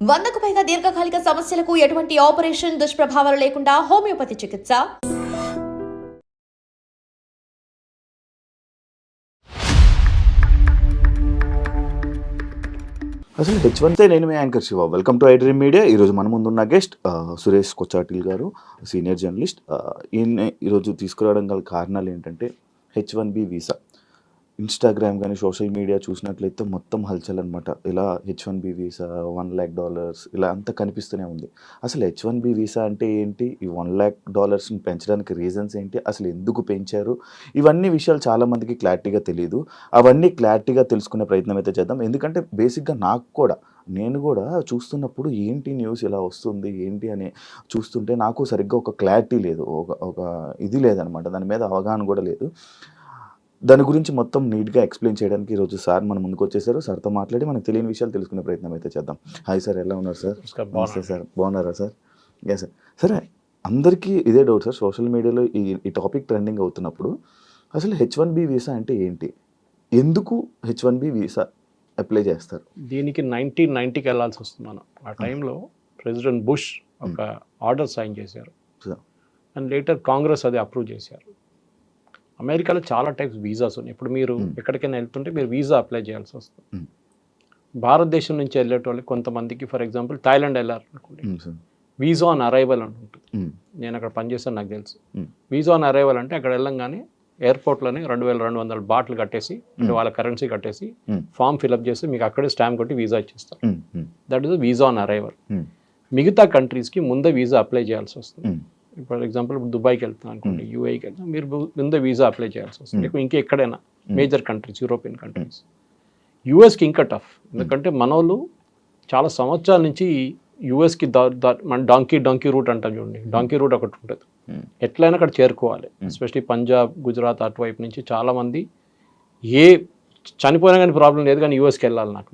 వందకు పైగా దీర్ఘకాలిక సమస్యలకు ఎటువంటి ఆపరేషన్ దుష్ప్రభావాలు లేకుండా హోమియోపతి చికిత్స. అసలు హెచ్ వన్ నేను మీ anchor Shiva. Welcome to iDream media ఈరోజు మన ముందున్న గెస్ట్ సురేష్ కొచ్చాటిల్ గారు సీనియర్ జర్నలిస్ట్ ఈయన ఈరోజు తీసుకురావడం గల కారణాలు ఏంటంటే H one B visa Instagram కానీ సోషల్ మీడియా చూసినట్లయితే మొత్తం హల్చల్ అనమాట ఇలా H one B visa one lakh dollars ఇలా అంతా కనిపిస్తూనే ఉంది. అసలు హెచ్ వన్ బి వీసా అంటే ఏంటి? ఈ వన్ ల్యాక్ డాలర్స్ని పెంచడానికి రీజన్స్ ఏంటి? అసలు ఎందుకు పెంచారు? ఇవన్నీ విషయాలు చాలామందికి క్లారిటీగా తెలియదు అవన్నీ క్లారిటీగా తెలుసుకునే ప్రయత్నం అయితే చేద్దాం. ఎందుకంటే బేసిక్గా నాకు కూడా నేను కూడా చూస్తున్నప్పుడు ఏంటి న్యూస్ ఇలా వస్తుంది ఏంటి అని చూస్తుంటే నాకు సరిగ్గా ఒక క్లారిటీ లేదు. ఒక ఒక ఇది లేదనమాట దాని మీద అవగాహన కూడా లేదు. దాని గురించి మొత్తం నీట్గా ఎక్స్ప్లెయిన్ చేయడానికి ఈరోజు సార్ మన ముందుకు వచ్చేసారు. సార్తో మాట్లాడి మనకు తెలియని విషయాలు తెలుసుకునే ప్రయత్నం అయితే చేద్దాం. హాయ్ సార్ ఎలా ఉన్నారు సార్? నమస్తే సార్ బాగున్నారా సార్? ఎస్ సార్ సరే అందరికీ ఇదే డౌట్ సార్ సోషల్ మీడియాలో ఈ ఈ టాపిక్ ట్రెండింగ్ అవుతున్నప్పుడు అసలు హెచ్ వన్ బి వీసా అంటే ఏంటి? ఎందుకు H one B visa apply చేస్తారు? దీనికి నైన్టీన్ నైన్టీకి వెళ్ళాల్సి వస్తుంది మనం. ఆ టైంలో ప్రెసిడెంట్ బుష్ ఒక ఆర్డర్ సైన్ చేశారు. అండ్ లేటర్ కాంగ్రెస్ అది అప్రూవ్ చేశారు. అమెరికాలో చాలా టైప్స్ వీసాస్ ఉన్నాయి. ఇప్పుడు మీరు. ఎక్కడికైనా వెళ్తుంటే మీరు వీసా అప్లై చేయాల్సి వస్తుంది. భారతదేశం నుంచి వెళ్ళేటోళ్ళు కొంతమందికి ఫర్ ఎగ్జాంపుల్ థాయిలాండ్ వెళ్ళాలనుకోండి. సార్ వీసా ఆన్ అరైవల్ అని ఉంటుంది. నేను అక్కడ పనిచేస్తాను నాకు తెలుసు. వీసా ఆన్ అరైవల్ అంటే అక్కడ వెళ్ళంగానే ఎయిర్పోర్ట్లోనే రెండు వేల రెండు వందల బాటిల్ కట్టేసి అంటే. వాళ్ళ కరెన్సీ కట్టేసి. ఫామ్ ఫిల్అప్ చేసి మీకు అక్కడే స్టాంప్ కొట్టి వీసా ఇచ్చేస్తారు. That is visa on arrival మిగతా కంట్రీస్కి ముందే వీసా అప్లై చేయాల్సి వస్తుంది. ఫర్ ఎగ్జాంపుల్ ఇప్పుడు దుబాయ్కి వెళ్తున్నాను అనుకోండి యూఏకి వెళ్తాను మీరు ముందే వీసా అప్లై చేయాల్సి వస్తుంది. మీకు ఇంకా ఎక్కడైనా మేజర్ కంట్రీస్ యూరోపియన్ కంట్రీస్. యూఎస్కి ఇంకా టఫ్. ఎందుకంటే మనోళ్ళు చాలా సంవత్సరాల నుంచి యూఎస్కి దా దా- మన డాంకీ డాంకీ రూట్ అంటాం చూడండి. డాంకీ రూట్ ఒకటి ఉంటుంది. ఎట్లయినా అక్కడ చేరుకోవాలి. ఎస్పెషలీ పంజాబ్ గుజరాత్ అటువైపు నుంచి చాలామంది ఏ చనిపోయినా కానీ ప్రాబ్లం లేదు కానీ యూఎస్కి వెళ్ళాలి నాకు.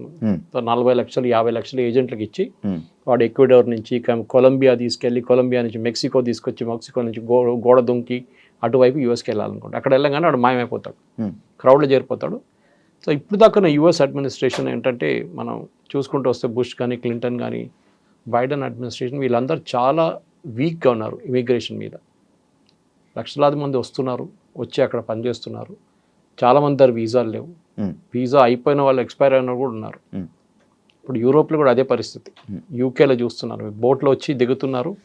నలభై లక్షలు యాభై లక్షలు ఏజెంట్లకు ఇచ్చి వాడు ఎక్వెడోర్ నుంచి కొలంబియా తీసుకెళ్ళి కొలంబియా నుంచి మెక్సికో తీసుకొచ్చి మెక్సికో నుంచి గో గోడ దుంకి అటువైపు యూఎస్కి వెళ్ళాలనుకుంటా. అక్కడ వెళ్ళగానే వాడు మాయమైపోతాడు. క్రౌడ్లో చేరిపోతాడు. సో ఇప్పుడు దాకా యుఎస్ అడ్మినిస్ట్రేషన్ ఏంటంటే మనం చూసుకుంటూ వస్తే బుష్ కానీ క్లింటన్ కానీ బైడెన్ అడ్మినిస్ట్రేషన్ వీళ్ళందరూ చాలా వీక్గా ఉన్నారు ఇమిగ్రేషన్ మీద. లక్షలాది మంది వస్తున్నారు వచ్చి అక్కడ పనిచేస్తున్నారు. చాలామంది దగ్గర వీసాలు లేవు. వీసా అయిపోయిన వాళ్ళు ఎక్స్పైర్ అయిన కూడా ఉన్నారు. ఇప్పుడు యూరోప్లో కూడా అదే పరిస్థితి. యూకేలో చూస్తున్నారు. బోట్లో వచ్చి దిగుతున్నారు.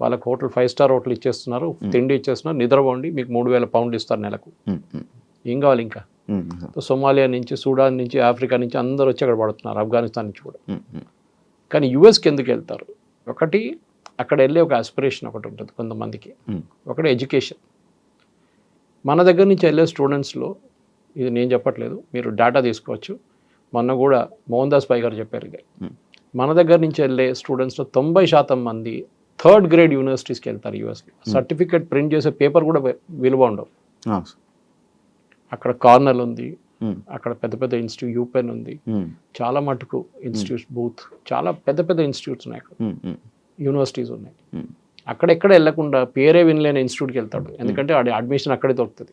వాళ్ళకి హోటల్ ఫైవ్ స్టార్ హోటల్ ఇచ్చేస్తున్నారు. తిండి ఇచ్చేస్తున్నారు. నిద్రపోండి మీకు మూడు వేల పౌండ్ ఇస్తారు నెలకు. ఏం కావాలి ఇంకా? సోమాలియా నుంచి సూడాన్ నుంచి ఆఫ్రికా నుంచి అందరూ వచ్చి అక్కడ పడుతున్నారు. ఆఫ్ఘనిస్తాన్ నుంచి కూడా. కానీ యుఎస్కి ఎందుకు వెళ్తారు? ఒకటి అక్కడ వెళ్ళే ఒక ఆస్పిరేషన్ ఒకటి ఉంటుంది కొంతమందికి. ఒకటి ఎడ్యుకేషన్. మన దగ్గర నుంచి వెళ్ళే స్టూడెంట్స్లో ఇది నేను చెప్పట్లేదు మీరు డేటా తీసుకోవచ్చు. మొన్న కూడా మోహన్ దాస్ పై గారు చెప్పారు. Hmm. మన దగ్గర నుంచి వెళ్ళే స్టూడెంట్స్లో తొంభై శాతం మంది థర్డ్ గ్రేడ్ యూనివర్సిటీస్కి వెళ్తారు యూఎస్లో సర్టిఫికేట్ ప్రింట్ చేసే పేపర్ కూడా విలువ ఉండవు. అక్కడ కార్నల్ ఉంది. ఉమ్, అక్కడ పెద్ద పెద్ద ఇన్స్టిట్యూట్ యూపెన్ ఉంది. ఉమ్, చాలా మటుకు ఇన్స్టిట్యూట్స్ బూత్ చాలా పెద్ద పెద్ద ఇన్స్టిట్యూట్స్ ఉన్నాయి అక్కడ. యూనివర్సిటీస్ ఉన్నాయి. అక్కడెక్కడ వెళ్ళకుండా పేరే వినలేని ఇన్స్టిట్యూట్కి వెళ్తాడు. ఎందుకంటే ఆడి అడ్మిషన్ అక్కడే దొరుకుతుంది.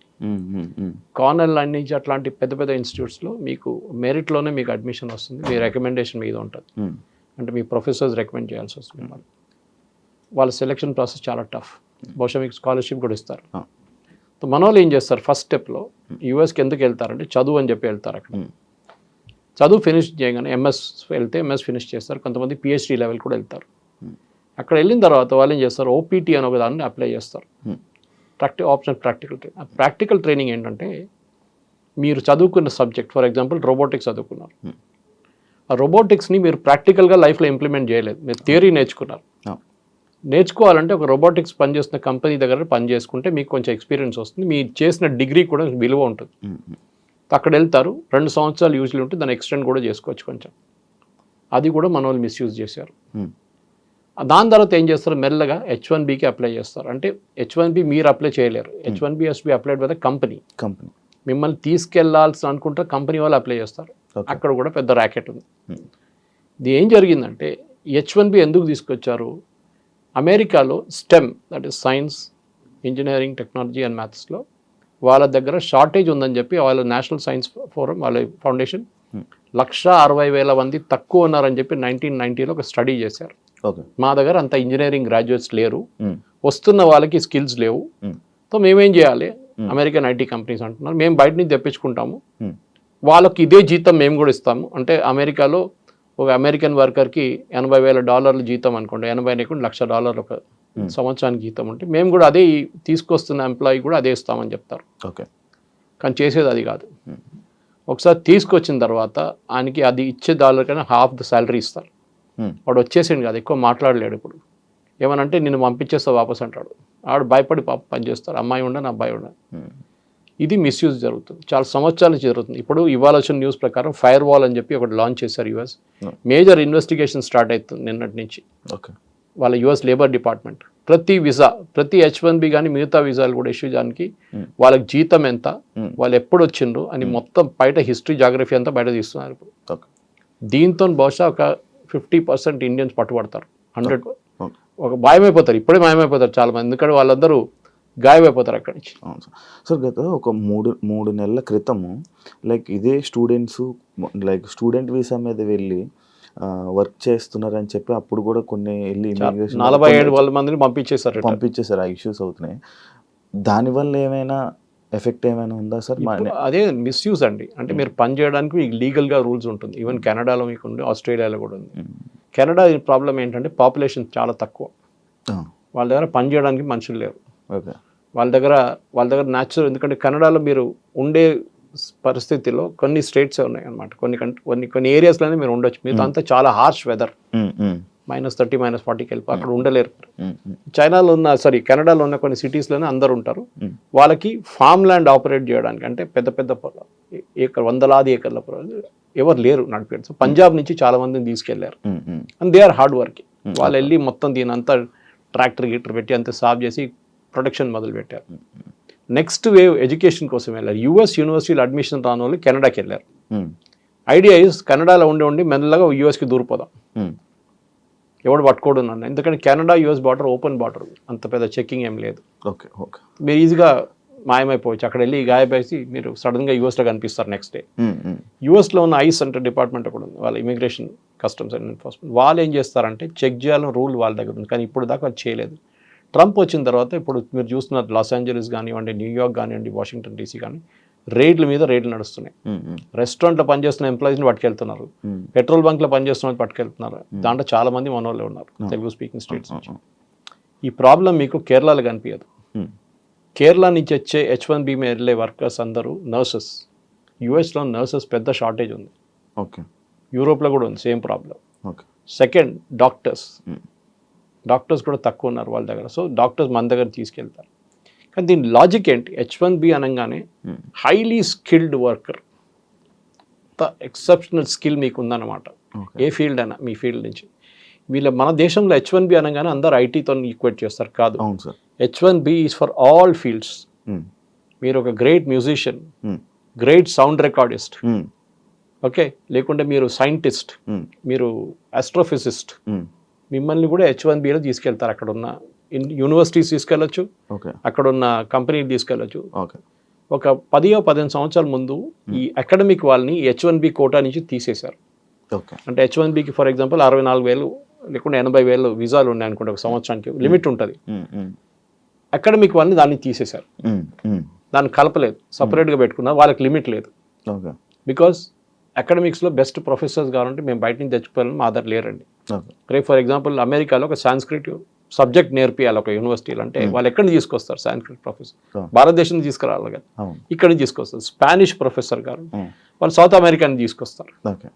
ఉమ్, కార్నల్ లైన్ నుంచి అట్లాంటి పెద్ద పెద్ద ఇన్స్టిట్యూట్స్లో మీకు మెరిట్లోనే మీకు అడ్మిషన్ వస్తుంది. మీ రికమెండేషన్ మీద ఉంటుంది. అంటే మీ ప్రొఫెసర్స్ రికమెండ్ చేయాల్సి వస్తుంది మిమ్మల్ని. వాళ్ళ సెలెక్షన్ ప్రాసెస్ చాలా టఫ్. బహుశా మీకు స్కాలర్షిప్ కూడా ఇస్తారు. సో మన వాళ్ళు ఏం చేస్తారు? ఫస్ట్ స్టెప్లో యూఎస్కి ఎందుకు వెళ్తారంటే చదువు అని చెప్పి వెళ్తారు అక్కడ. చదువు ఫినిష్ చేయగానే ఎంఎస్ వెళ్తే ఎంఎస్ ఫినిష్ చేస్తారు. కొంతమంది పిహెచ్డి లెవెల్ కూడా వెళ్తారు. Hmm. అక్కడ వెళ్ళిన తర్వాత వాళ్ళు ఏం చేస్తారు? ఓపీటీ అని ఒక దాన్ని అప్లై చేస్తారు. Hmm. ప్రాక్టి ఆప్షన్ ప్రాక్టికల్ ట్రైనింగ్ ఆ ప్రాక్టికల్ ట్రైనింగ్ ఏంటంటే మీరు చదువుకున్న సబ్జెక్ట్ ఫర్ ఎగ్జాంపుల్ రోబోటిక్స్ చదువుకున్నారు. Hmm. ఆ రోబోటిక్స్ని మీరు ప్రాక్టికల్గా లైఫ్లో ఇంప్లిమెంట్ చేయలేదు. మీరు థియరీ నేర్చుకున్నారు. ఆ, నేర్చుకోవాలంటే ఒక రోబోటిక్స్ పనిచేస్తున్న కంపెనీ దగ్గర పని చేసుకుంటే మీకు కొంచెం ఎక్స్పీరియన్స్ వస్తుంది. మీరు చేసిన డిగ్రీ కూడా విలువ ఉంటుంది. అక్కడ వెళ్తారు. రెండు సంవత్సరాలు యూజ్లీ ఉంటే దాన్ని ఎక్స్టెండ్ కూడా చేసుకోవచ్చు కొంచెం. అది కూడా మన వాళ్ళు మిస్యూజ్ చేశారు దాని తర్వాత ఏం చేస్తారు? మెల్లగా హెచ్ వన్ బికి అప్లై చేస్తారు. అంటే హెచ్ వన్ బి మీరు అప్లై చేయలేరు. H one B is be applied by the company company మిమ్మల్ని తీసుకెళ్ళాల్సి అనుకుంటే కంపెనీ వాళ్ళు అప్లై చేస్తారు. అక్కడ కూడా పెద్ద ర్యాకెట్ ఉంది. Hmm. ఇది ఏం జరిగిందంటే హెచ్ వన్ బి ఎందుకు తీసుకొచ్చారు? అమెరికాలో STEM that is science engineering technology and మ్యాథ్స్లో వాళ్ళ దగ్గర షార్టేజ్ ఉందని చెప్పి వాళ్ళ నేషనల్ సైన్స్ ఫోరం వాళ్ళ ఫౌండేషన్ Hmm. లక్ష అరవై వేల మంది తక్కువ ఉన్నారని చెప్పి నైన్టీన్ నైన్టీలో ఒక స్టడీ చేశారు. మా దగ్గర అంత ఇంజనీరింగ్ గ్రాడ్యుయేట్స్ లేరు. వస్తున్న వాళ్ళకి స్కిల్స్ లేవు. సో మేమేం చేయాలి? అమెరికన్ ఐటీ కంపెనీస్ అంటున్నారు. మేము బయట నుంచి తెప్పించుకుంటాము. వాళ్ళకి ఇదే జీతం మేము కూడా ఇస్తాము. అంటే అమెరికాలో ఒక అమెరికన్ వర్కర్కి ఎనభై వేల డాలర్ల జీతం అనుకోండి. ఎనభై లేకుండా లక్ష డాలర్లు ఒక సంవత్సరానికి జీతం ఉంటే మేము కూడా అదే తీసుకొస్తున్న ఎంప్లాయీ కూడా అదే ఇస్తామని చెప్తారు. ఓకే. కానీ చేసేది అది కాదు. ఒకసారి తీసుకొచ్చిన తర్వాత ఆయనకి అది ఇచ్చే డాలర్ కన్నా హాఫ్ ద శాలరీ ఇస్తారు. వాడు వచ్చేసిండు కాదు ఎక్కువ మాట్లాడలేడు ఇప్పుడు. ఏమనంటే నిన్ను పంపించేస్తా వాపస్ అంటాడు. ఆడు భయపడి పాప పనిచేస్తారు అమ్మాయి ఉండని అబ్బాయి ఉండని ఉమ్, ఇది మిస్యూజ్ జరుగుతుంది. చాలా సంవత్సరాల నుంచి జరుగుతుంది. ఇప్పుడు ఇవాళ వచ్చిన న్యూస్ ప్రకారం ఫైర్ వాల్ అని చెప్పి ఒకటి లాంచ్ చేశారు US. Hmm. Major investigation start అవుతుంది నిన్నటి నుంచి. ఓకే. వాళ్ళ యుఎస్ లేబర్ డిపార్ట్మెంట్. ప్రతి వీసా ప్రతి హెచ్ వన్ బి కానీ మిగతా వీసాలు కూడా ఇష్యూ చేయడానికి Hmm. వాళ్ళకి జీతం ఎంత Hmm. వాళ్ళు ఎప్పుడు వచ్చిండ్రు అని మొత్తం బయట హిస్టరీ జాగ్రఫీ అంతా బయట తీస్తున్నారు ఇప్పుడు. దీంతో బహుశా ఒక ఫిఫ్టీ పర్సెంట్ ఇండియన్స్ పట్టుబడతారు. హండ్రెడ్ ఒక మాయమైపోతారు ఇప్పుడే మాయమైపోతారు చాలా మంది ఎందుకంటే వాళ్ళందరూ గాయమైపోతారు అక్కడి నుంచి. అవును సార్. సార్ గత ఒక మూడు మూడు నెలల క్రితము లైక్ ఇదే స్టూడెంట్స్ లైక్ స్టూడెంట్ వీసా మీద వెళ్ళి వర్క్ చేస్తున్నారని చెప్పి అప్పుడు కూడా కొన్ని వెళ్ళి నలభై ఏడు వాళ్ళ మందిని పంపించేశారు return. పంపించేసారు ఆ ఇష్యూస్ అవుతున్నాయి. దానివల్ల ఏమైనా ఎఫెక్ట్ ఏమైనా ఉందా సార్? అదే మిస్యూజ్ అండి. అంటే మీరు పని చేయడానికి మీకు లీగల్గా రూల్స్ ఉంటుంది. ఈవెన్ కెనడాలో మీకు ఉంది ఆస్ట్రేలియాలో కూడా ఉంది. కెనడా ప్రాబ్లం ఏంటంటే పాపులేషన్ చాలా తక్కువ. వాళ్ళ దగ్గర పని చేయడానికి మనుషులు లేరు. ఓకే. వాళ్ళ దగ్గర వాళ్ళ దగ్గర న్యాచురల్ ఎందుకంటే కెనడాలో మీరు ఉండే పరిస్థితిలో కొన్ని స్టేట్స్ ఉన్నాయి అనమాట కొన్ని కన్- కొన్ని కొన్ని ఏరియాస్లోనే మీరు ఉండొచ్చు. మీతో అంతా చాలా harsh weather minus thirty minus ఫార్టీకి వెళ్ళి అక్కడ ఉండలేరు. ఉమ్, ఉమ్, చైనాలో ఉన్న సారీ కెనడాలో ఉన్న కొన్ని సిటీస్లోనే అందరు ఉంటారు. వాళ్ళకి ఫామ్ ల్యాండ్ ఆపరేట్ చేయడానికి అంటే పెద్ద పెద్ద ఏకర్ వందలాది ఏకర్ల ఎవరు లేరు నడిపారు సో పంజాబ్ నుంచి చాలా మందిని తీసుకెళ్ళారు. And they are hard work వాళ్ళు వెళ్ళి మొత్తం దీని అంతా ట్రాక్టర్ గిట్టర్ పెట్టి అంతా సాఫ్ చేసి ప్రొడక్షన్ మొదలు పెట్టారు నెక్స్ట్ వేవ్ ఎడ్యుకేషన్ కోసం వెళ్ళారు. యూఎస్ యూనివర్సిటీలో అడ్మిషన్ రాని వాళ్ళు కెనడాకి వెళ్ళారు. ఐడియా ఇస్ కెనడాలో ఉండి ఉండి మెల్లగా యూఎస్కి దూరిపోదాం. ఎవడు పట్టుకోడు నన్ను. ఎందుకంటే Canada US border open border. అంత పెద్ద చెక్కింగ్ ఏం లేదు. Okay okay. మీరు ఈజీగా మాయమైపోవచ్చు. అక్కడ వెళ్ళి గాయపేసి మీరు సడన్గా యూఎస్లో కనిపిస్తారు నెక్స్ట్ డే. యూఎస్లో ఉన్న ఐస్ సెంటర్ డిపార్ట్మెంట్ కూడా ఉంది. వాళ్ళ ఇమిగ్రేషన్ కస్టమ్స్ అండ్ ఎన్ఫోర్స్మెంట్. వాళ్ళు ఏం చేస్తారంటే చెక్ చేయాలని రూల్ వాళ్ళ దగ్గర ఉంది. కానీ ఇప్పుడు దాకా చేయలేదు. ట్రంప్ వచ్చిన తర్వాత ఇప్పుడు మీరు చూస్తున్నారు లాస్ ఏంజలీస్ కానివ్వండి న్యూయార్క్ కానివ్వండి వాషింగ్టన్ డీసీ కానీ రేట్ల మీద రేట్లు నడుస్తున్నాయి. రెస్టారెంట్లో పనిచేస్తున్న ఎంప్లాయీస్ని పట్టుకెళ్తున్నారు. పెట్రోల్ బంక్లో పనిచేస్తున్న వాళ్ళు పట్టుకెళ్తున్నారు. దాంట్లో చాలా మంది మన వాళ్ళే ఉన్నారు తెలుగు స్పీకింగ్ స్టేట్స్ నుంచి. ఈ ప్రాబ్లం మీకు కేరళలో కనిపించదు. కేరళ నుంచి వచ్చే హెచ్ వన్ బి మీద వెళ్ళే వర్కర్స్ అందరూ నర్సెస్. యూఎస్లో నర్సెస్ పెద్ద షార్టేజ్ ఉంది. ఓకే. యూరోప్లో కూడా ఉంది same problem. Okay. Second doctors. Doctors కూడా తక్కువ ఉన్నారు వాళ్ళ దగ్గర. సో డాక్టర్స్ మన దగ్గర తీసుకెళ్తారు. కానీ దీని లాజిక్ ఏంటి? హెచ్ వన్ బి అనగానే highly skilled worker exceptional skill మీకు ఉందన్నమాట ఏ ఫీల్డ్ అయినా మీ ఫీల్డ్ నుంచి. వీళ్ళ మన దేశంలో హెచ్ వన్ బి అనగానే అందరు ఐటీతో ఈక్వేట్ చేస్తారు కాదు. అవును sir. H one B is for all fields మీరు ఒక great musician great sound recordist okay లేకుంటే మీరు సైంటిస్ట్ ఉమ్, మీరు ఆస్ట్రోఫిజిస్ట్ ఉమ్, మిమ్మల్ని కూడా హెచ్ వన్ బిలో తీసుకెళ్తారు అక్కడ ఉన్న యూనివర్సిటీస్ తీసుకెళ్ళొచ్చు. అక్కడ ఉన్న కంపెనీలు తీసుకెళ్ళొచ్చు. ఓకే. ఒక పదియో పదిహేను సంవత్సరాల ముందు ఈ అకాడమిక్ వాళ్ళని హెచ్ వన్ బి కోటా నుంచి తీసేశారు. ఓకే. అంటే హెచ్ వన్ బికి ఫర్ ఎగ్జాంపుల్ అరవై నాలుగు వేలు లేకుంటే ఎనభై వేలు వీసాలు ఉన్నాయి అనుకుంటే ఒక సంవత్సరానికి లిమిట్ ఉంటుంది. ఉమ్, అకాడమిక్ వాళ్ళని దాన్ని తీసేశారు. దాన్ని కలపలేదు. సపరేట్గా పెట్టుకున్నారు వాళ్ళకి లిమిట్ లేదు. బికాస్ అకాడమిక్స్లో బెస్ట్ ప్రొఫెసర్స్ కావాలంటే మేము బయట నుంచి తెచ్చుకోవాలని మా దగ్గర లేరండి. రేపు ఫర్ ఎగ్జాంపుల్ అమెరికాలో ఒక సాంస్క్రిట్ సబ్జెక్ట్ నేర్పియాలి ఒక యూనివర్సిటీలో అంటే వాళ్ళు ఎక్కడి నుంచి తీసుకొస్తారు? Sanskrit professor Hmm. భారతదేశం నుంచి తీసుకురావాలి కదా. ఇక్కడ నుంచి తీసుకొస్తారు. స్పానిష్ ప్రొఫెసర్ గారు. ఉమ్, వాళ్ళు సౌత్ అమెరికా నుంచి తీసుకొస్తారు. ఓకే.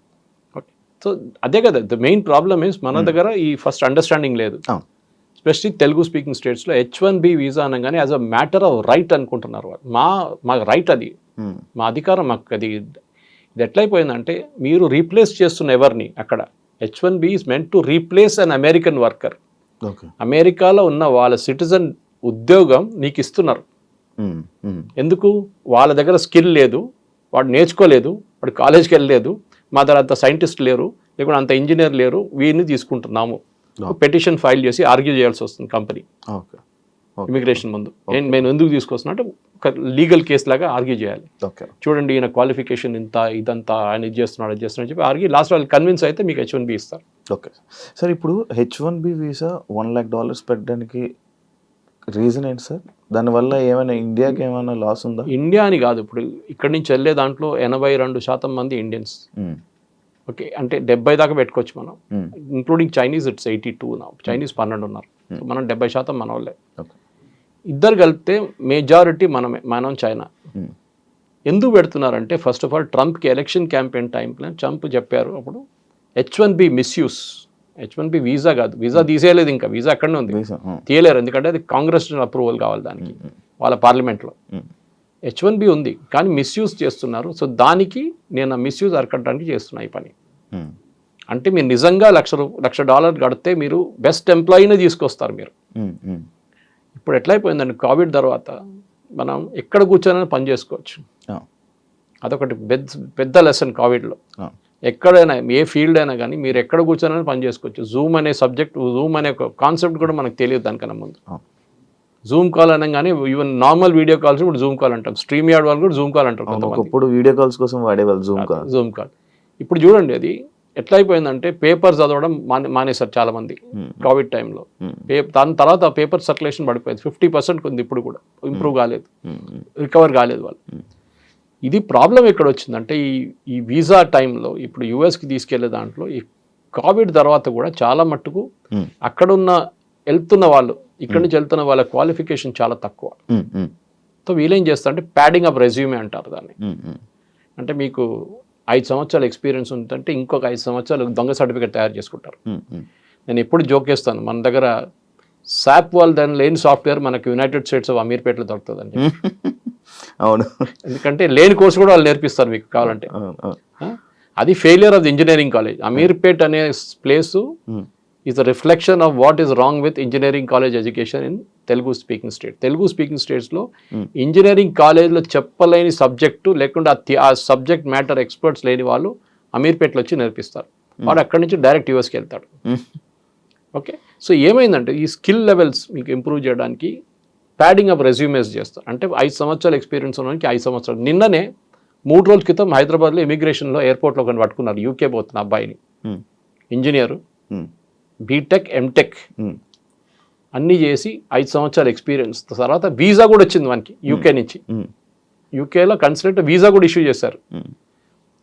సో అదే కదా. ద మెయిన్ ప్రాబ్లమ్ ఇస్ మన దగ్గర ఈ ఫస్ట్ అండర్స్టాండింగ్ లేదు. అవును. స్పెషల్లీ తెలుగు స్పీకింగ్ స్టేట్స్లో హెచ్ వన్ బి వీసా అనగానే as a matter of right అనుకుంటున్నారు వాళ్ళు. మా మా రైట్ అది. మా అధికారం మాకు అది. ఇది ఎట్లయిపోయిందంటే మీరు రీప్లేస్ చేస్తున్న ఎవరిని అక్కడ? H one B is meant to replace an American worker అమెరికాలో ఉన్న వాళ్ళ సిటిజన్ ఉద్యోగం నీకు ఇస్తున్నారు. ఉమ్, ఉమ్, ఎందుకు? వాళ్ళ దగ్గర స్కిల్ లేదు వాడు నేర్చుకోలేదు వాడు కాలేజ్కి వెళ్ళలేదు మా దగ్గర అంత సైంటిస్ట్ లేరు లేకుంటే అంత ఇంజనీర్ లేరు వీరిని తీసుకుంటున్నాము. పెటిషన్ ఫైల్ చేసి ఆర్గ్యూ చేయాల్సి వస్తుంది కంపెనీ. ఓకే ఇమిగ్రేషన్ ముందు. నేను నేను ఎందుకు తీసుకొస్తున్నా అంటే ఒక లీగల్ కేసు లాగా ఆర్గ్యూ చేయాలి. ఓకే చూడండి ఈయన క్వాలిఫికేషన్ ఇంత ఇదంతా ఆయన ఇది చేస్తున్నాడు అది చేస్తున్నాడు చెప్పి ఆర్గ్యూ లాస్ట్ వాళ్ళు కన్విన్స్ అయితే మీకు హెచ్ వన్ బి ఇస్తారు. ఓకే సార్ ఇప్పుడు H one B visa one lakh dollars పెట్టడానికి రీజన్ ఏంటి సార్ దానివల్ల ఏమైనా ఇండియాకి ఏమైనా లాస్ ఉందా? ఇండియా అని కాదు. ఇప్పుడు ఇక్కడి నుంచి వెళ్ళే దాంట్లో ఎనభై రెండు శాతం మంది ఇండియన్స్. ఓకే అంటే డెబ్బై దాకా పెట్టుకోవచ్చు మనం. Including Chinese it's eighty two నా చైనీస్ పన్నెండు ఉన్నారు మనం డెబ్బై శాతం మన వాళ్ళే. ఓకే ఇద్దరు కలిపితే మెజారిటీ మనమే మనం చైనా మ్మ్. ఎందుకు పెడుతున్నారంటే ఫస్ట్ ఆఫ్ ఆల్ ట్రంప్కి ఎలక్షన్ క్యాంపెయిన్ టైంలో ట్రంప్ చెప్పారు అప్పుడు H one B misuse H one B visa కాదు. వీసా తీసేయలేదు ఇంకా. వీసా అక్కడనే ఉంది. తీయలేరు. ఎందుకంటే అది కాంగ్రెస్ అప్రూవల్ కావాలి దానికి వాళ్ళ పార్లమెంట్లో. హెచ్ వన్ బి ఉంది కానీ మిస్యూజ్ చేస్తున్నారు. సో దానికి నేను ఆ మిస్యూజ్ అరకట్టడానికి చేస్తున్నా ఈ పని. అంటే మీరు నిజంగా లక్ష లక్ష డాలర్ కడితే మీరు బెస్ట్ ఎంప్లాయీనే తీసుకొస్తారు మీరు. ఇప్పుడు ఎట్లయిపోయిందండి కోవిడ్ తర్వాత మనం ఎక్కడ కూర్చొని పని చేసుకోవచ్చు. అదొకటి పెద్ద పెద్ద లెసన్ కోవిడ్లో. ఎక్కడైనా ఏ ఫీల్డ్ అయినా కానీ మీరు ఎక్కడ కూర్చొని పని చేసుకోవచ్చు. జూమ్ అనే సబ్జెక్ట్ జూమ్ అనే కాన్సెప్ట్ కూడా మనకు తెలియదు దానికన్నా ముందు. జూమ్ కాల్ అనగానే ఈవెన్ నార్మల్ వీడియో కాల్స్ ఇప్పుడు జూమ్ కాల్ అంటాం. స్ట్రీమ్ యార్డ్ వాళ్ళు కూడా జూమ్ కాల్ అంటారు ఒకప్పుడు వీడియో కాల్స్ కోసం వాడేవాళ్ళు జూమ్ కాల్ జూమ్ కాల్ ఇప్పుడు చూడండి అది ఎట్లా అయిపోయిందంటే పేపర్ చదవడం మానే మానేశారు చాలా మంది మ్మ్. కోవిడ్ టైంలో. దాని తర్వాత పేపర్ సర్క్యులేషన్ పడిపోయింది. ఫిఫ్టీ పర్సెంట్ ఉంది ఇప్పుడు కూడా. ఇంప్రూవ్ కాలేదు. రికవర్ కాలేదు వాళ్ళు. ఇది ప్రాబ్లం ఎక్కడ వచ్చిందంటే ఈ ఈ వీసా టైంలో ఇప్పుడు యూఎస్కి తీసుకెళ్ళే దాంట్లో ఈ కోవిడ్ తర్వాత కూడా చాలా మట్టుకు. అక్కడున్న వెళ్తున్న వాళ్ళు ఇక్కడి నుంచి వెళ్తున్న వాళ్ళ క్వాలిఫికేషన్ చాలా తక్కువ. సో వీళ్ళేం చేస్తారంటే ప్యాడింగ్ అప్ రెజ్యూమే అంటారు దాన్ని. అంటే మీకు ఐదు సంవత్సరాల ఎక్స్పీరియన్స్ ఉందంటే ఇంకొక ఐదు సంవత్సరాలు దొంగ సర్టిఫికేట్ తయారు చేసుకుంటారు. నేను ఎప్పుడు జోకేస్తాను మన దగ్గర సాప్ వాళ్ళు దాని లేని సాఫ్ట్వేర్ మనకు యునైటెడ్ స్టేట్స్ ఆఫ్ అమీర్పేటలో దొరుకుతుందండి అవును ఎందుకంటే లేని కోర్సు కూడా వాళ్ళు నేర్పిస్తారు మీకు కావాలంటే? అది failure of engineering college Ameerpet అనే place. Is the reflection of what is wrong with engineering college education in Telugu speaking state Telugu speaking స్టేట్స్లో Hmm. ఇంజనీరింగ్ కాలేజ్లో చెప్పలేని సబ్జెక్టు లేకుండా ఆ సబ్జెక్ట్ మ్యాటర్ ఎక్స్పర్ట్స్ లేని వాళ్ళు అమీర్పేటలో వచ్చి నేర్పిస్తారు. వాడు అక్కడి నుంచి డైరెక్ట్ యూఎస్కి వెళ్తాడు. ఓకే సో ఏమైందంటే ఈ స్కిల్ లెవెల్స్ మీకు ఇంప్రూవ్ చేయడానికి ప్యాడింగ్ అప్ రెజ్యూమేస్ చేస్తారు. అంటే ఐదు సంవత్సరాల ఎక్స్పీరియన్స్ ఉన్నవానికి ఐదు సంవత్సరాలు. నిన్ననే మూడు రోజుల క్రితం హైదరాబాద్లో ఇమిగ్రేషన్లో ఎయిర్పోర్ట్లో కొన్ని పట్టుకున్నారు. యూకే పోతున్న అబ్బాయిని. ఇంజనీరు మ్మ్. B Tech M Tech. అన్నీ చేసి ఐదు సంవత్సరాల ఎక్స్పీరియన్స్ తర్వాత వీసా కూడా వచ్చింది మనకి యూకే నుంచి. మ్మ్. యూకేలో కన్సల్ట్ వీసా కూడా ఇష్యూ చేశారు. మ్మ్.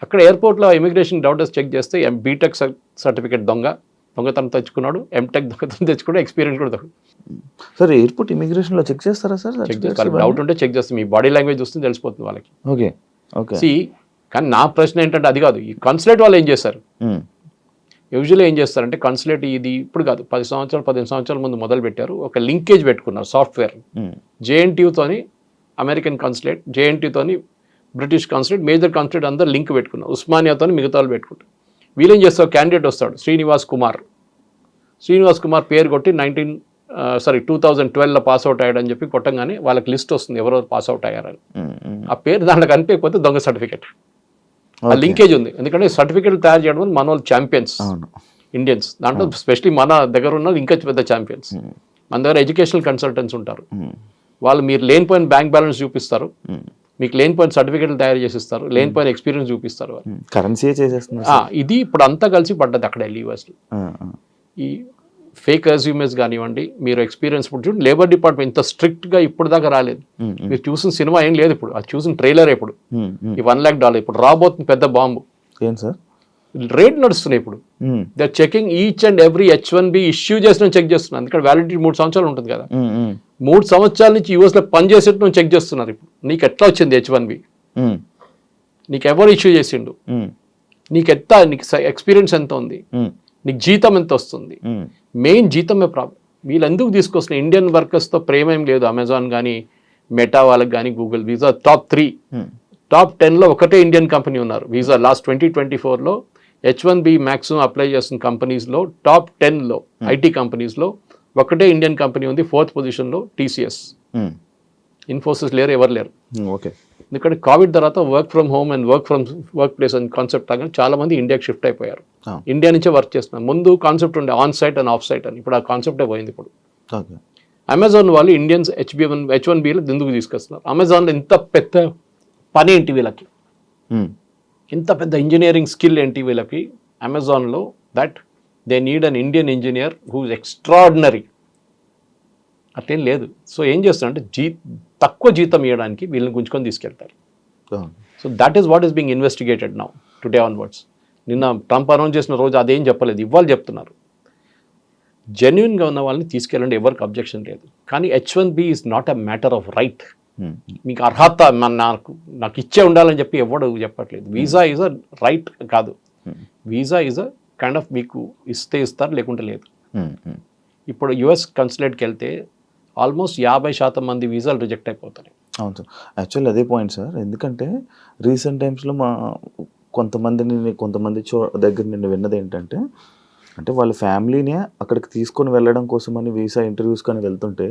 అక్కడ ఎయిర్పోర్ట్లో ఇమిగ్రేషన్ డౌటర్స్ చెక్ చేస్తే ఎం బీటెక్ సర్టిఫికేట్ దొంగ దొంగతనం తెచ్చుకున్నాడు ఎంటెక్ దొంగతనం తెచ్చుకున్నాడు ఎక్స్పీరియన్స్ కూడా దొంగ సార్ ఎయిర్పోర్ట్ ఇమిగ్రేషన్లో చెక్ చేస్తారా సార్ చెక్ చేస్తారు. డౌట్ ఉంటే చెక్ చేస్తే మీ బాడీ లాంగ్వేజ్ చూస్తే తెలిసిపోతుంది వాళ్ళకి. ఓకే ఓకే సి కానీ నా ప్రశ్న ఏంటంటే అది కాదు. ఈ కన్సులేట్ వాళ్ళు ఏం చేస్తారు మ్మ్. యూజువల్లీ ఏం చేస్తారంటే కన్సులేట్ ఇది ఇప్పుడు కాదు పది సంవత్సరాలు పదిహేను సంవత్సరాల ముందు మొదలు పెట్టారు ఒక లింకేజ్ పెట్టుకున్నారు సాఫ్ట్వేర్. జేఎన్టీయూతోని అమెరికన్ కాన్సులేట్ జేఎన్టీతోని బ్రిటిష్ కాన్సులేట్ మేజర్ కాన్సులేట్ అందరూ లింక్ పెట్టుకున్నారు ఉస్మానియాతోని మిగతా వాళ్ళు పెట్టుకుంటారు వీళ్ళేం చేస్తారు క్యాండిడేట్ వస్తాడు శ్రీనివాస్ కుమార్ శ్రీనివాస్ కుమార్ పేరు కొట్టి నైన్టీన్ సారీ టూ థౌజండ్ ట్వెల్వ్లో పాస్ అవుట్ అయ్యాడని చెప్పి కొట్టంగానే వాళ్ళకి లిస్ట్ వస్తుంది ఎవరెవరు పాస్ అవుట్ అయ్యారని మ్మ్. మ్మ్. ఆ పేరు దాంట్లో కనిపించకపోతే దొంగ సర్టిఫికేట్ ఆ. లింకేజ్ ఉంది. ఎందుకంటే సర్టిఫికేట్ తయారు చేయడం వల్ల మన వాళ్ళు ఛాంపియన్స్. ఇండియన్స్. దాంట్లో స్పెషలీ మన దగ్గర ఉన్న ఇంకా పెద్ద ఛాంపియన్స్. మన దగ్గర ఎడ్యుకేషనల్ కన్సల్టెంట్స్ ఉంటారు. వాళ్ళు మీరు లేనిపోయిన బ్యాంక్ బ్యాలెన్స్ చూపిస్తారు. మీకు లేనిపోయిన సర్టిఫికేట్లు తయారు చేసిస్తారు. లేనిపోయిన ఎక్స్పీరియన్స్ చూపిస్తారు చేసేస్తున్నారు ఆ, ఇది ఇప్పుడు అంతా కలిసి పడ్డది అక్కడ ఆ. ఈ ఫేక్ రెజ్యూమేస్ కానివ్వండి మీరు ఎక్స్పీరియన్స్ ఇప్పుడు చూడండి లేబర్ డిపార్ట్మెంట్ ఇంత స్ట్రిక్ట్గా ఇప్పుడు దాకా రాలేదు. మీరు చూసిన సినిమా ఏం లేదు ఇప్పుడు అది చూసిన ట్రైలర్ ఇప్పుడు. ఈ వన్ ల్యాక్ డాలర్ ఇప్పుడు రాబోతుంది పెద్ద బాంబు ఏం సార్ రేట్ నడుస్తున్నాయి ఇప్పుడు. They checking each and every H one B issue చేసిన చెక్ చేస్తున్నారు ఎందుకంటే వ్యాలిడిటీ మూడు సంవత్సరాలు ఉంటుంది కదా. మూడు సంవత్సరాల నుంచి యూఎస్లో పని చేసేట్టు చెక్ చేస్తున్నారు ఇప్పుడు నీకు ఎట్లా వచ్చింది హెచ్ వన్ బి. నీకు ఎవరు ఇష్యూ చేసిండు. నీకు ఎంత నీకు ఎక్స్పీరియన్స్ ఎంత ఉంది. నీకు జీతం ఎంత వస్తుంది. మెయిన్ జీతమే ప్రాబ్లం వీళ్ళు ఎందుకు తీసుకొస్తున్న ఇండియన్ వర్కర్స్తో ప్రేమ ఏం లేదు. అమెజాన్ కానీ మెటా వాళ్ళకి కానీ Google visa top three. Top టెన్లో ఒకటే ఇండియన్ కంపెనీ ఉన్నారు. వీసా లాస్ట్ ట్వంటీ ట్వంటీ ఫోర్లో H one B maximum apply చేస్తున్న కంపెనీస్లో టాప్ టెన్లో ఐటీ కంపెనీస్లో ఒకటే ఇండియన్ కంపెనీ ఉంది. ఫోర్త్ పొజిషన్లో టీసీఎస్. ఇన్ఫోసిస్ లేరు ఎవరు లేరు. ఓకే. ఎందుకంటే కోవిడ్ తర్వాత work from home and work from work place అని కాన్సెప్ట్ లాగా చాలా మంది ఇండియాకి షిఫ్ట్ అయిపోయారు. ఇండియా నుంచే వర్క్ చేస్తున్నారు. ముందు కాన్సెప్ట్ ఉండే on site and off site అని. ఇప్పుడు ఆ కాన్సెప్టే పోయింది ఇప్పుడు. అమెజాన్ వాళ్ళు Indians H B one H one below ఎందుకు తీసుకొస్తున్నారు? అమెజాన్లో ఇంత పెద్ద పని ఏంటి వీళ్ళకి? ఇంత పెద్ద ఇంజనీరింగ్ స్కిల్ ఏంటి వీళ్ళకి? అమెజాన్లో that they need an Indian engineer whose extraordinary అట్లేం లేదు. సో ఏం చేస్తారంటే జీ తక్కువ జీతం ఇవ్వడానికి వీళ్ళని గుంజుకొని తీసుకెళ్తారు. So that is what is being investigated now today onwards నిన్న ట్రంప్ అనౌన్స్ చేసిన రోజు అదేం చెప్పలేదు ఇవాళ చెప్తున్నారు. జెన్యున్గా ఉన్న వాళ్ళని తీసుకెళ్ళండి ఎవరికి అబ్జెక్షన్ లేదు. కానీ H one B is not a matter of right మీకు అర్హత నాకు నాకు ఇచ్చే ఉండాలని చెప్పి ఎవడు చెప్పట్లేదు. వీసా ఈజ్ అ రైట్ కాదు. Hmm. Visa is a kind of మీకు ఇస్తే ఇస్తారు లేకుంటే లేదు. ఉమ్, ఉమ్. ఇప్పుడు యుఎస్ కన్సులేట్కి వెళ్తే ఆల్మోస్ట్ యాభై శాతం మంది వీసాలు రిజెక్ట్ అయిపోతున్నాయి అవును సార్. యాక్చువల్లీ అదే పాయింట్ సార్. ఎందుకంటే రీసెంట్ టైమ్స్లో మా కొంతమందిని కొంతమంది చో దగ్గర నేను విన్నది ఏంటంటే అంటే వాళ్ళ ఫ్యామిలీనే అక్కడికి తీసుకొని వెళ్ళడం కోసమని వీసా ఇంటర్వ్యూస్ కానీ వెళ్తుంటే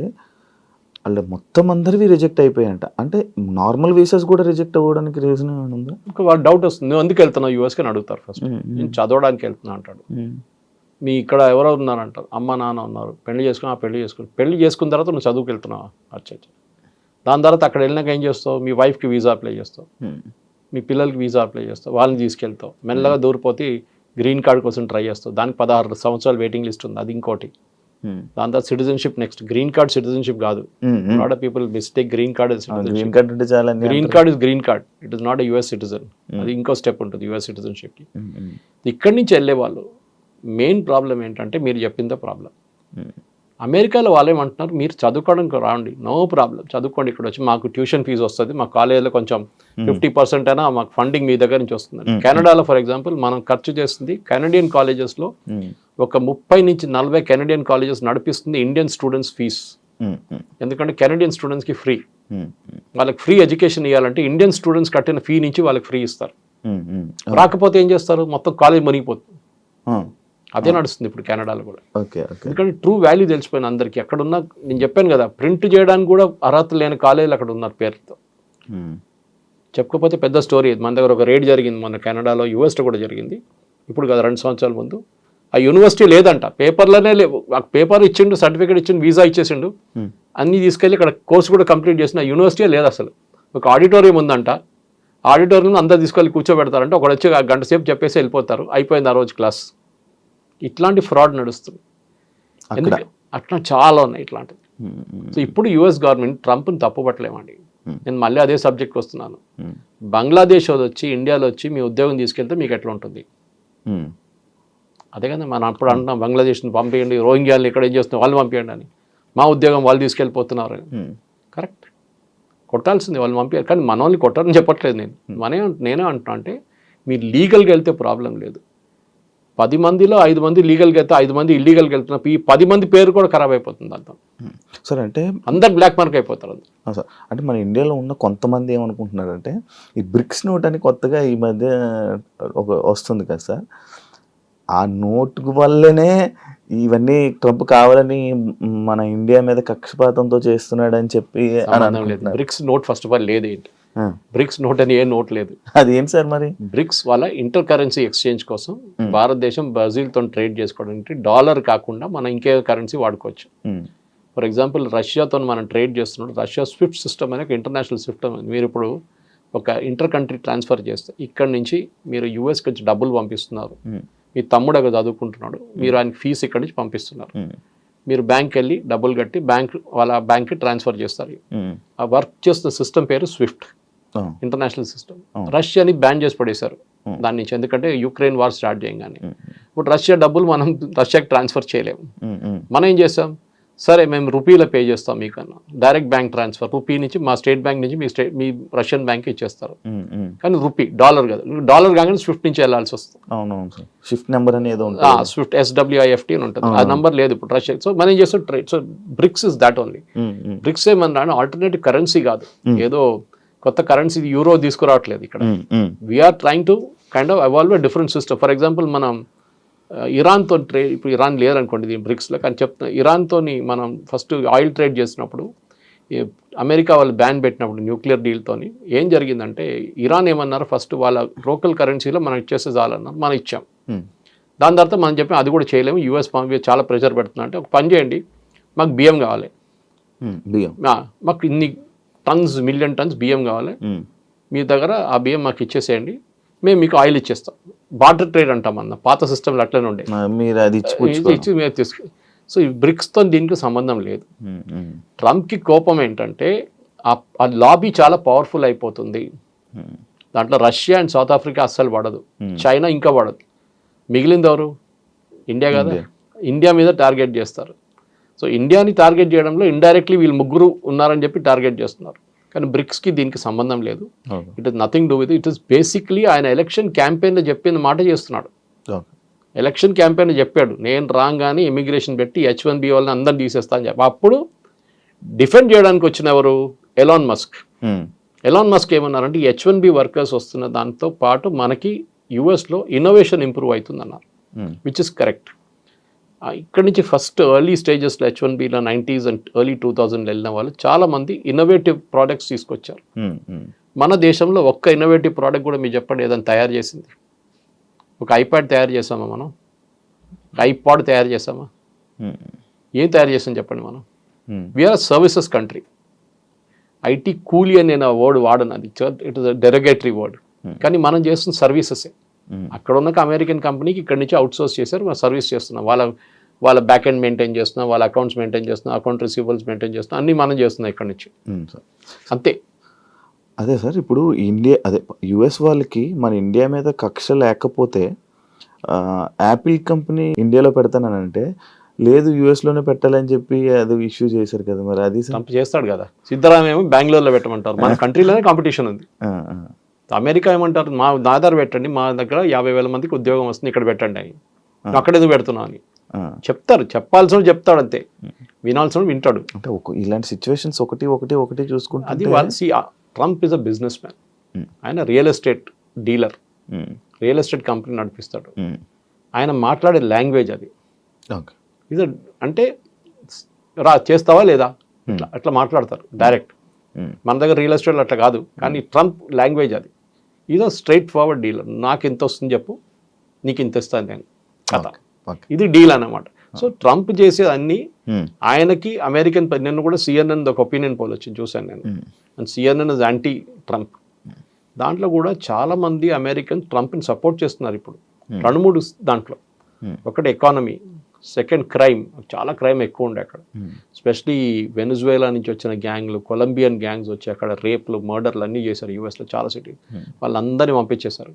వాళ్ళ మొత్తం అందరివి రిజెక్ట్ అయిపోయాయంట. అంటే నార్మల్ వీసాస్ కూడా రిజెక్ట్ అవ్వడానికి రీజన్ ఏమైనా ఉందా? ఇంకా వాళ్ళు డౌట్ వస్తుంది. నువ్వు ఎందుకు వెళ్తున్నావు? యూఎస్కి అని అడుగుతారు ఫస్ట్. నేను చదవడానికి వెళ్తున్నా అంటాడు. మీ ఇక్కడ ఎవరో ఉన్నారంటారు అమ్మ నాన్న ఉన్నారు పెళ్ళి చేసుకుని ఆ పెళ్ళి చేసుకుని పెళ్ళి చేసుకున్న తర్వాత నువ్వు చదువుకు వెళ్తున్నావా అచ్చా దాని తర్వాత అక్కడ వెళ్ళినాక ఏం చేస్తావు? మీ వైఫ్కి వీసా అప్లై చేస్తావు. మీ పిల్లలకి వీసా అప్లై చేస్తావు. వాళ్ళని తీసుకెళ్తావు. మెల్లగా దూరిపోతే గ్రీన్ కార్డ్ కోసం ట్రై చేస్తావు. దానికి పదహారు సంవత్సరాలు వెయిటింగ్ లిస్ట్ ఉంది అది ఇంకోటి. దాని తర్వాత citizenship next green card citizenship కాదు. Not people mistake green card green card అంటే చాలా అన్ని green. Card is green card it is not US citizen అది ఇంకో స్టెప్ ఉంటుంది యుఎస్ సిటిజన్షిప్కి ఇక్కడి నుంచి వెళ్ళే వాళ్ళు మెయిన్ ప్రాబ్లం ఏంటంటే మీరు చెప్పిందే ప్రాబ్లం. ఉమ్, అమెరికాలో వాళ్ళు ఏమంటున్నారు మీరు చదువుకోవడానికి రాండి నో ప్రాబ్లం చదువుకోండి ఇక్కడ వచ్చి మాకు ట్యూషన్ ఫీజు వస్తుంది మా కాలేజీలో కొంచెం ఫిఫ్టీ పర్సెంట్ అయినా మాకు ఫండింగ్ మీ దగ్గర నుంచి వస్తుంది కెనడాలో ఫర్ ఎగ్జాంపుల్ మనం ఖర్చు చేస్తుంది కెనడియన్ కాలేజెస్లో ఒక ముప్పై నుంచి నలభై కెనడియన్ కాలేజెస్ నడిపిస్తుంది ఇండియన్ స్టూడెంట్స్ ఫీజ్. ఎందుకంటే కెనడియన్ స్టూడెంట్స్కి ఫ్రీ. వాళ్ళకి ఫ్రీ ఎడ్యుకేషన్ ఇవ్వాలంటే ఇండియన్ స్టూడెంట్స్ కట్టిన ఫీ నుంచి వాళ్ళకి ఫ్రీ ఇస్తారు. రాకపోతే ఏం చేస్తారు? మొత్తం కాలేజ్ మునిగిపోతుంది. అదే నడుస్తుంది ఇప్పుడు కెనడాలో కూడా. ఎందుకంటే ట్రూ వాల్యూ తెలిసిపోయింది అందరికీ. అక్కడ ఉన్న నేను చెప్పాను కదా ప్రింట్ చేయడానికి కూడా అర్హత లేని కాలేజీలు అక్కడ ఉన్నారు పేరుతో ఉమ్, చెప్పకపోతే పెద్ద స్టోరీ మన దగ్గర ఒక రేడ్ జరిగింది మొన్న కెనడాలో యూఎస్లో కూడా జరిగింది. ఇప్పుడు కదా రెండు సంవత్సరాల ముందు. ఆ యూనివర్సిటీ లేదంట. పేపర్లోనే లేవు. పేపర్ ఇచ్చిండు సర్టిఫికేట్ ఇచ్చిండు వీసా ఇచ్చేసిండు. ఉమ్, అన్నీ తీసుకెళ్ళి ఇక్కడ కోర్సు కూడా కంప్లీట్ చేసిన యూనివర్సిటీ లేదు అసలు. ఒక ఆడిటోరియం ఉందంట. ఆడిటోరియం అందరు తీసుకెళ్ళి కూర్చోబెడతారంటే. ఒకడు వచ్చి ఆ గంట సేపు చెప్పేసి వెళ్ళిపోతారు. అయిపోయింది ఆ రోజు క్లాస్ ఇట్లాంటి ఫ్రాడ్ నడుస్తుంది. అక్కడ. ఎందుకు? అట్లా చాలా ఉన్నాయి ఇట్లాంటివి. సో ఇప్పుడు యుఎస్ గవర్నమెంట్ ట్రంప్ని తప్పుపట్టలేమండి. నేను మళ్ళీ అదే సబ్జెక్ట్కి వస్తున్నాను. బంగ్లాదేశ్ వచ్చి ఇండియాలో వచ్చి మీ ఉద్యోగం తీసుకెళ్తే మీకు ఎట్లా ఉంటుంది? అదే కదా మనం అప్పుడు అంటున్నాం బంగ్లాదేశ్ని పంపేయండి రోహింగ్యాలను ఇక్కడ ఏం చేస్తున్నాం వాళ్ళు పంపేయండి అని. మా ఉద్యోగం వాళ్ళు తీసుకెళ్ళిపోతున్నారు అని. కరెక్ట్. కొట్టాల్సింది వాళ్ళు పంపించారు కానీ మన వాళ్ళని కొట్టారని చెప్పట్లేదు నేను. మనే నేనే అంటున్నా అంటే మీరు లీగల్గా వెళ్తే ప్రాబ్లం లేదు. పది మందిలో ఐదు మంది లీగల్గా వెళ్తే ఐదు మంది ఇల్లీగల్గా వెళ్తున్నప్పుడు ఈ పది మంది పేరు కూడా ఖరాబ్ అయిపోతుంది అంతా ఉమ్. సార్ అంటే అందరు బ్లాక్ మార్క్ అయిపోతారు సార్. అంటే మన ఇండియాలో ఉన్న కొంతమంది ఏమనుకుంటున్నారంటే ఈ బ్రిక్స్ నోట్ అని కొత్తగా ఈ మధ్య ఒక వస్తుంది కదా సార్. ఆ నోట్ వల్లనే ఇవన్నీ ట్రంప్ కావాలని మన ఇండియా మీద కక్షపాతంతో చేస్తున్నాడని చెప్పి అని అనుకుంటున్నారు. BRICS note first of all లేదు ఏంటి బ్రిక్స్ నోట్ అని ఏ నోట్ లేదు. అది ఏం సార్ మరి? బ్రిక్స్ వాళ్ళ ఇంటర్ కరెన్సీ ఎక్స్చేంజ్ కోసం భారతదేశం బ్రెజిల్తో ట్రేడ్ చేసుకోవడానికి డాలర్ కాకుండా మనం ఇంకే కరెన్సీ వాడుకోవచ్చు. ఫర్ ఎగ్జాంపుల్ రష్యాతో మనం ట్రేడ్ చేస్తున్నాడు. రష్యా స్విఫ్ట్ సిస్టమ్ అనే ఒక ఇంటర్నేషనల్ సిస్టమ్ మీరు ఇప్పుడు ఒక ఇంటర్ కంట్రీ ట్రాన్స్ఫర్ చేస్తే ఇక్కడ నుంచి మీరు యూఎస్కి వచ్చి డబ్బులు పంపిస్తున్నారు. మీ తమ్ముడు అక్కడ చదువుకుంటున్నాడు. మీరు ఆయనకి ఫీజు ఇక్కడ నుంచి పంపిస్తున్నారు. మీరు బ్యాంక్ వెళ్ళి డబ్బులు కట్టి బ్యాంక్ వాళ్ళ బ్యాంక్కి ట్రాన్స్ఫర్ చేస్తారు. ఆ వర్క్ చేస్తున్న సిస్టమ్ పేరు స్విఫ్ట్. International system. రష్యాని బ్యాన్ చేసి పడేశారు. దాని నుంచి. ఎందుకంటే యుక్రెయిన్ వార్ స్టార్ట్ చేయగానే. ఇప్పుడు రష్యా డబ్బులు మనం రష్యాకి ట్రాన్స్ఫర్ చేయలేము. మనం ఏం చేస్తాం? సరే మేము రూపీలో పే చేస్తాం మీకన్నా. Direct bank transfer. రూపీ నుంచి మా స్టేట్ బ్యాంక్ నుంచి మీ స్టేట్ మీ రష్యన్ బ్యాంక్ ఇచ్చేస్తారు. కానీ రూపీ డాలర్ కదా. డాలర్ కాగానే స్విఫ్ట్ నుంచి వెళ్ళాల్సి వస్తుంది. షిఫ్ట్ నెంబర్ స్విఫ్ట్ ఎస్డబ్ల్యూఐఎఫ్టీ అని ఉంటుంది. ఆ నంబర్ లేదు ఇప్పుడు రష్యా. సో మనం చేస్తాం? Trade so BRICS is that only. BRICS ఏమన్నా ఆల్టర్నేటివ్ కరెన్సీ కాదు. ఏదో కొత్త కరెన్సీ యూరో తీసుకురావట్లేదు ఇక్కడ. We're trying to kind of evolve different system for example మనం ఇరాన్తో ట్రేడ్ ఇప్పుడు ఇరాన్ లేదనుకోండి దీని బ్రిక్స్లో కానీ చెప్తున్నా ఇరాన్తోని మనం ఫస్ట్ ఆయిల్ ట్రేడ్ చేసినప్పుడు అమెరికా వాళ్ళు బ్యాన్ పెట్టినప్పుడు న్యూక్లియర్ డీల్తోని ఏం జరిగిందంటే ఇరాన్ ఏమన్నారు? ఫస్ట్ వాళ్ళ లోకల్ కరెన్సీలో మనం ఇచ్చేస్తే చాలన్నారు మనం ఇచ్చాం. దాని తర్వాత మనం చెప్పాం అది కూడా చేయలేము యూఎస్ పంపి చాలా ప్రెషర్ పెడుతున్నా అంటే ఒక పని చేయండి మాకు బియ్యం కావాలి. బియ్యం మాకు ఇన్ని టన్స్ మిలియన్ టన్స్ బియ్యం కావాలి. మీ దగ్గర ఆ బియ్యం మాకు ఇచ్చేసేయండి. మేము మీకు ఆయిల్ ఇచ్చేస్తాం. బార్టర్ ట్రేడ్ అంటాం అన్న పాత సిస్టమ్లో అట్లనే ఉండే. మీరు అది ఇచ్చి మేము తీసుకు సో ఈ బ్రిక్స్తో దీనికి సంబంధం లేదు. ట్రంప్కి కోపం ఏంటంటే ఆ- లాబీ చాలా పవర్ఫుల్ అయిపోతుంది. దాంట్లో రష్యా అండ్ సౌత్ ఆఫ్రికా అస్సలు పడదు. చైనా ఇంకా పడదు. మిగిలింది ఎవరు? ఇండియా కదా. ఇండియా మీద టార్గెట్ చేస్తారు. సో ఇండియాని టార్గెట్ చేయడంలో ఇండైరెక్ట్లీ వీళ్ళు ముగ్గురు ఉన్నారని చెప్పి టార్గెట్ చేస్తున్నారు. కానీ బ్రిక్స్కి దీనికి సంబంధం లేదు. It is nothing do with it is basically ఆయన ఎలక్షన్ క్యాంపెయిన్లో చెప్పిన మాట చేస్తున్నాడు. ఎలక్షన్ క్యాంపెయిన్ చెప్పాడు. నేను రాగానే ఇమిగ్రేషన్ పెట్టి హెచ్ వన్ బి వాళ్ళని అందరిని తీసేస్తా అని చెప్పి. అప్పుడు డిఫెండ్ చేయడానికి వచ్చిన ఎవరు? ఎలాన్ మస్క్ ఎలాన్ మస్క్ ఏమన్నారంటే హెచ్ వన్ బి వర్కర్స్ వస్తున్న దాంతో పాటు మనకి యుఎస్లో ఇన్నోవేషన్ ఇంప్రూవ్ అవుతుందన్నారు. విచ్ ఇస్ కరెక్ట్ ఇక్కడి నుంచి ఫస్ట్ ఎర్లీ స్టేజెస్లో H one below nineties and early two thousand వెళ్ళిన వాళ్ళు చాలామంది ఇన్నోవేటివ్ ప్రోడక్ట్స్ తీసుకొచ్చారు. ఉమ్, ఉమ్, మన దేశంలో ఒక్క ఇన్నోవేటివ్ ప్రోడక్ట్ కూడా మీరు చెప్పండి ఏదైనా తయారు చేసింది? ఒక ఐప్యాడ్ తయారు చేసామా మనం? ఐపాడ్ తయారు చేసామా ఉమ్, ఏం తయారు చేసాం చెప్పండి మనం? వీఆర్ సర్వీసెస్ కంట్రీ ఐటీ కూలీ అని నేను వర్డ్ వాడను అది ఇట్ ఇస్ డెరగేటరీ వర్డ్ కానీ మనం చేస్తున్న సర్వీసెసే అక్కడ ఉన్న అమెరికన్ కంపెనీకి ఇక్కడ నుంచి అవుట్ సోర్స్ చేశారు మనం సర్వీస్ చేస్తున్నాం. వాళ్ళ వాళ్ళ బ్యాక్ ఎండ్ మెయింటైన్ చేస్తున్నాం వాళ్ళ అకౌంట్స్ మెయింటైన్ చేస్తున్నాం అకౌంట్ రిసీవబుల్స్ మెయింటైన్ చేస్తున్నాం అన్నీ మనం చేస్తున్నాం ఇక్కడ నుంచి. అంతే. అదే సార్ ఇప్పుడు ఇండియా అదే యుఎస్ వాళ్ళకి మన ఇండియా మీద కక్ష లేకపోతే యాపిల్ కంపెనీ ఇండియాలో పెడతానంటే లేదు యుఎస్లోనే పెట్టాలని చెప్పి అది ఇష్యూ చేశారు కదా మరి అది చేస్తాడు కదా. సిద్ధరామయ్య ఏమో బెంగళూరులో పెట్టమంటారు. మన కంట్రీలోనే కాంపిటీషన్ ఉంది. అమెరికా ఏమంటారు మా నా దగ్గర పెట్టండి మా దగ్గర యాభై వేల మందికి ఉద్యోగం వస్తుంది ఇక్కడ పెట్టండి అని. అక్కడ ఎందుకు పెడుతున్నావు అని. చెప్తారు చెప్పాల్సిన చెప్తాడు అంతే. వినాల్సిన వింటాడు. అంటే ఒక ఇలాంటి సిచ్యువేషన్స్ ఒకటి ఒకటి ఒకటి అది చూసుకుంటే వాళ్ళు see Trump is a businessman. ఆయన real estate dealer real estate company నడిపిస్తాడు. ఆయన మాట్లాడే లాంగ్వేజ్ అది. ఇది అంటే రా చేస్తావా లేదా? ఇట్లా అట్లా మాట్లాడతారు డైరెక్ట్ మన దగ్గర రియల్ ఎస్టేట్ అట్లా కాదు కానీ ట్రంప్ లాంగ్వేజ్ అది. ఇదో స్ట్రైట్ ఫార్వర్డ్ డీలర్ నాకు ఎంత వస్తుంది చెప్పు నీకు ఇంత ఇస్తాను నేను. కథ. ఓకే. ఇది డీల్ అన్నమాట. సో ట్రంప్ చేసే అన్ని ఉమ్, ఆయనకి అమెరికన్ నిన్న కూడా సిఎన్ఎన్ ఒక ఒపీనియన్ పోల్ వచ్చింది చూశాను నేను. And CNN is anti Trump దాంట్లో కూడా చాలా మంది అమెరికన్ ట్రంప్ని సపోర్ట్ చేస్తున్నారు ఇప్పుడు. రెండు మూడు దాంట్లో. Hmm. ఒకటి ఎకానమీ సెకండ్ క్రైమ్ చాలా క్రైమ్ ఎక్కువ ఉండే అక్కడ. ఉమ్, ఎస్పెషలీ వెనుజువేలా నుంచి వచ్చిన గ్యాంగ్లు కొలంబియన్ గ్యాంగ్స్ వచ్చి అక్కడ రేప్లు మర్డర్లు అన్నీ చేశారు యూఎస్లో చాలా సిటీ వాళ్ళందరినీ పంపించేశారు.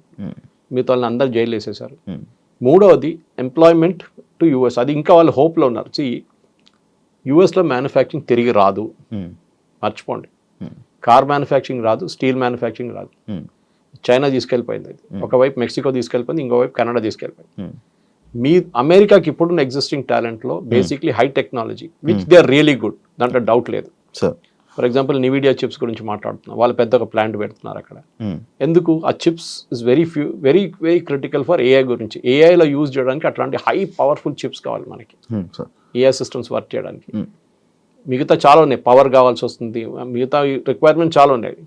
మిగతా వాళ్ళని అందరు జైలు వేసేశారు. ఉమ్, మూడవది ఎంప్లాయ్మెంట్ టు యూఎస్ అది ఇంకా వాళ్ళు హోప్లో ఉన్నారు. సి యూఎస్లో మ్యానుఫ్యాక్చరింగ్ తిరిగి రాదు. మర్చిపోండి. కార్ మ్యానుఫ్యాక్చరింగ్ రాదు స్టీల్ మ్యానుఫ్యాక్చరింగ్ రాదు. చైనా తీసుకెళ్ళిపోయింది అది. ఒకవైపు మెక్సికో తీసుకెళ్ళిపోయింది ఇంకోవైపు కెనడా తీసుకెళ్ళిపోయింది. మీ అమెరికాకి ఇప్పుడున్న existing టాలెంట్లో basically high technology which they are really good దాంట్లో డౌట్ లేదు. Sir for example Nvidia chips గురించి మాట్లాడుతున్నాం. వాళ్ళు పెద్ద ఒక ప్లాంట్ పెడుతున్నారు అక్కడ. ఉమ్, ఎందుకు? ఆ chips is very few very very critical for AI గురించి. ఏఐలో యూజ్ చేయడానికి అట్లాంటి హై పవర్ఫుల్ చిప్స్ కావాలి మనకి. ఏఐ సిస్టమ్స్ వర్క్ చేయడానికి. ఉమ్, మిగతా చాలా ఉన్నాయి. పవర్ కావాల్సి వస్తుంది. మిగతా రిక్వైర్మెంట్ చాలా ఉన్నాయి.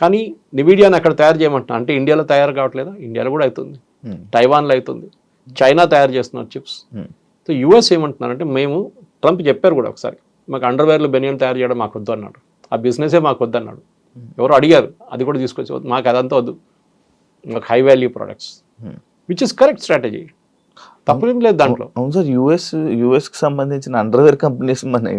కానీ నివిడియాని అక్కడ తయారు చేయమంటున్నా. అంటే ఇండియాలో తయారు కావట్లేదా? ఇండియాలో కూడా అవుతుంది. ఉమ్, తైవాన్లో అవుతుంది. చైనా తయారు చేస్తున్నారు చిప్స్ సో యూఎస్ ఏమంటున్నారంటే మేము ట్రంప్ చెప్పారు కూడా ఒకసారి. మాకు అండర్వేర్లు బెనియన్ తయారు చేయడం మాకు వద్దు అన్నాడు. ఆ బిజినెసే మాకు వద్దు అన్నాడు. ఎవరు అడిగారు అది కూడా తీసుకొచ్చి మాకు అదంతా వద్దు. మాకు high value products. Which is correct strategy తప్పేం లేదు దాంట్లో. అవును సార్ యుఎస్ యుఎస్కి సంబంధించిన అండర్వేర్ కంపెనీస్ మన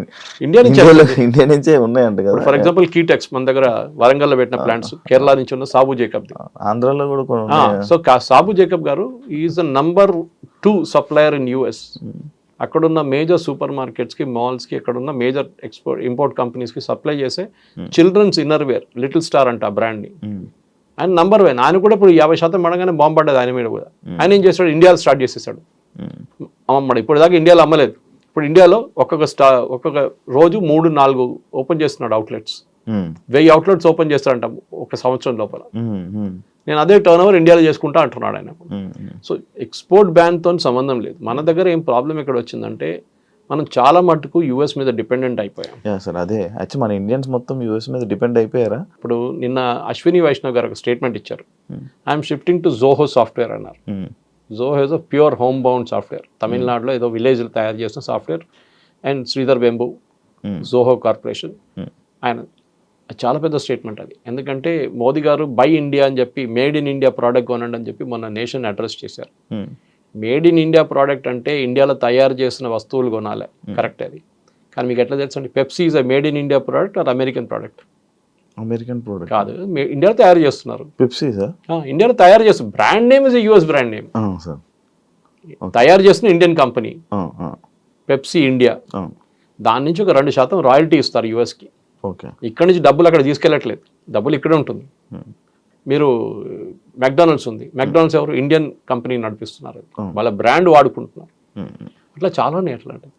ఇండియా నుంచి ఇండియా నుంచే ఉన్నాయంట కదా. ఫర్ ఎగ్జాంపుల్ కీటెక్స్ మన దగ్గర వరంగల్లో పెట్టిన ప్లాంట్స్ కేరళ నుంచి ఉన్న సాబు జేకబ్ ఆంధ్రాలో కూడా సో సాబు జేకబ్ గారు is the number two supplier in US అక్కడున్న మేజర్ సూపర్ మార్కెట్స్కి మాల్స్కి అక్కడున్న మేజర్ ఎక్స్పోర్ట్ ఇంపోర్ట్ కంపెనీస్కి సప్లై చేసే children's inner wear little star అంట ఆ బ్రాండ్ని ఉమ్, ఆయన నంబర్ వన్ ఆయన కూడా ఇప్పుడు యాభై శాతం పడగానే బాంబు పడ్డది ఆయన మీద కూడా. ఆయన ఏం చేస్తాడు ఇండియాలో స్టార్ట్ చేసేసాడు. ఉమ్, అమ్మమ్మడు. ఇప్పుడు దాకా ఇండియాలో అమ్మలేదు. ఇప్పుడు ఇండియాలో ఒక్కొక్క స్టా ఒక్కొక్క రోజు మూడు నాలుగు ఓపెన్ చేస్తున్నాడు అవుట్లెట్స్ వెయ్యి అవుట్లెట్స్ ఓపెన్ చేస్తాడంట ఒక సంవత్సరం లోపల. ఉమ్, ఉమ్, నేను అదే టర్న్ ఓవర్ ఇండియాలో చేసుకుంటా అంటున్నాడు ఆయన. సో ఎక్స్పోర్ట్ బ్యాన్తో సంబంధం లేదు. మన దగ్గర ఏం ప్రాబ్లం ఎక్కడ వచ్చిందంటే మనం చాలా మటుకు యూఎస్ మీద డిపెండెంట్ అయిపోయాం. సార్ అదే. యాక్చువల్ మన ఇండియన్స్ మొత్తం యూఎస్ మీద డిపెండ్ అయిపోయారా? ఇప్పుడు నిన్న అశ్విని వైష్ణవ్ గారు ఒక స్టేట్మెంట్ ఇచ్చారు. I'm shifting to Zoho software అన్నారు. Zoho is a pure home bound software తమిళనాడులో ఏదో విలేజ్లో తయారు చేసిన software and Sridhar Vembu Hmm. Zoho corporation Hmm. ఆయన చాలా పెద్ద స్టేట్మెంట్ అది. ఎందుకంటే మోదీ గారు బై ఇండియా అని చెప్పి మేడ్ ఇన్ ఇండియా ప్రోడక్ట్ కొనండి అని చెప్పి మొన్న నేషన్ అడ్రస్ చేశారు. మేడ్ ఇన్ ఇండియా ప్రోడక్ట్ అంటే ఇండియాలో తయారు చేసిన వస్తువులు కొనాలి. కరెక్ట్ అది. కానీ మీకు ఎట్లా తెలుసు అంటే Pepsi is a made in India product or American product American product కాదు. ఇండియాలో తయారు చేస్తున్నారు. పెప్సీ ఇండియాలో తయారు చేస్తున్నారు brand name is US brand name తయారు చేస్తున్న ఇండియన్ కంపెనీ పెప్సీ ఇండియా దాని నుంచి ఒక రెండు శాతం రాయల్టీ ఇస్తారు యుఎస్కి ఇక్కడ నుంచి డబ్బులు అక్కడ తీసుకెళ్ళట్లేదు. డబ్బులు ఇక్కడే ఉంటుంది. ఉమ్, మీరు మెక్డానల్డ్స్ ఉంది. మెక్డానల్డ్స్ ఎవరు? ఇండియన్ కంపెనీ నడిపిస్తున్నారు. Hmm. వాళ్ళ బ్రాండ్ వాడుకుంటున్నారు. అట్లా చాలా ఉన్నాయి అట్లా అంటే